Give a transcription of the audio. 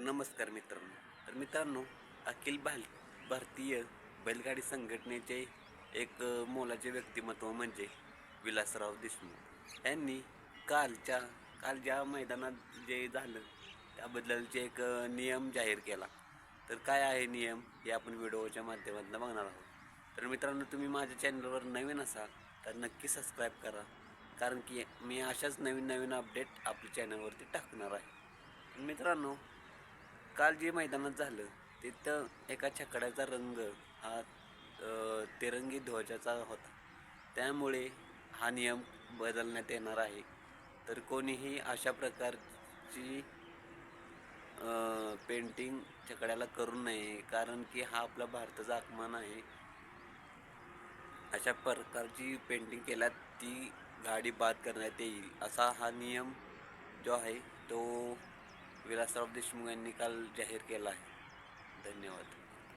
नमस्कार मित्रांनो. तर मित्रांनो अखिल भाल भारतीय बैलगाडी संघटनेचे एक मोलाचे व्यक्तिमत्व म्हणजे विलासराव देशमुख. यांनी कालच्या काल ज्या मैदानात जे झालं त्याबद्दलचे एक नियम जाहीर केला. तर काय आहे नियम हे आपण व्हिडिओच्या माध्यमातून बघणार आहोत. तर मित्रांनो तुम्ही माझ्या चॅनलवर नवीन असाल तर नक्की सबस्क्राईब करा. कारण की मी अशाच नवीन नवीन अपडेट आपल्या चॅनलवरती टाकणार आहे. मित्रांनो काल जे मैदानात झालं तिथं एका छकड्याचा रंग हा तिरंगी ध्वजाचा होता. त्यामुळे हा नियम बदलण्यात येणार आहे. तर कोणीही अशा प्रकारची पेंटिंग छकड्याला करू नये कारण की हा आपला भारताचा अपमान आहे. अशा प्रकारची पेंटिंग केल्यात ती गाडी बाद करण्यात येईल असा हा नियम जो आहे तो विलासराव देशमुख यांनी काल जाहीर केला आहे. धन्यवाद.